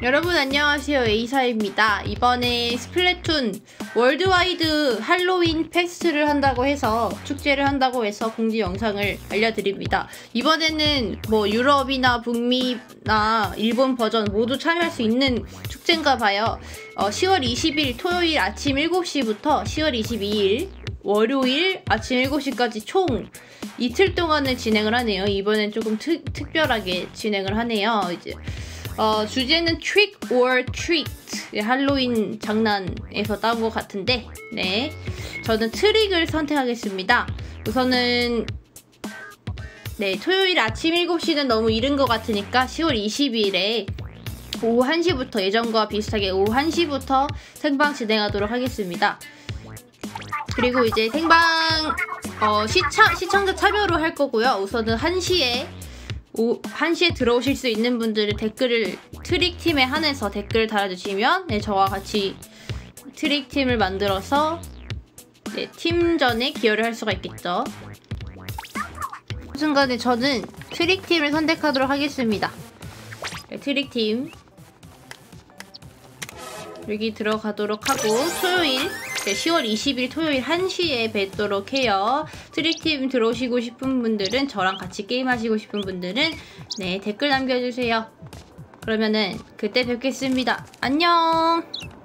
여러분 안녕하세요. 에이사입니다. 이번에 스플래툰 월드와이드 할로윈 페스트를 한다고 해서 축제를 한다고 해서 공지 영상을 알려드립니다. 이번에는 뭐 유럽이나 북미나 일본 버전 모두 참여할 수 있는 축제인가 봐요. 어, 10월 20일 토요일 아침 7시부터 10월 22일 월요일 아침 7시까지 총 이틀 동안을 진행을 하네요. 이번엔 조금 특, 특별하게 진행을 하네요. 이제 어, 주제는 trick or treat. 네, 할로윈 장난에서 따온 것 같은데, 네. 저는 트릭을 선택하겠습니다. 우선은, 네, 토요일 아침 7시는 너무 이른 것 같으니까 10월 20일에 오후 1시부터 예전과 비슷하게 오후 1시부터 생방 진행하도록 하겠습니다. 그리고 이제 생방 어, 시차, 시청자 차별로 할 거고요. 우선은 1시에 오, 1시에 들어오실 수 있는 분들은 댓글을 트릭팀에 한해서 댓글을 달아주시면 네, 저와 같이 트릭팀을 만들어서 네, 팀전에 기여를 할 수가 있겠죠. 그 순간에 저는 트릭팀을 선택하도록 하겠습니다. 네, 트릭팀 여기 들어가도록 하고 토요일 네, 10월 20일 토요일 1시에 뵙도록 해요. 트릭팀 들어오시고 싶은 분들은 저랑 같이 게임하시고 싶은 분들은 네 댓글 남겨주세요. 그러면은 그때 뵙겠습니다. 안녕.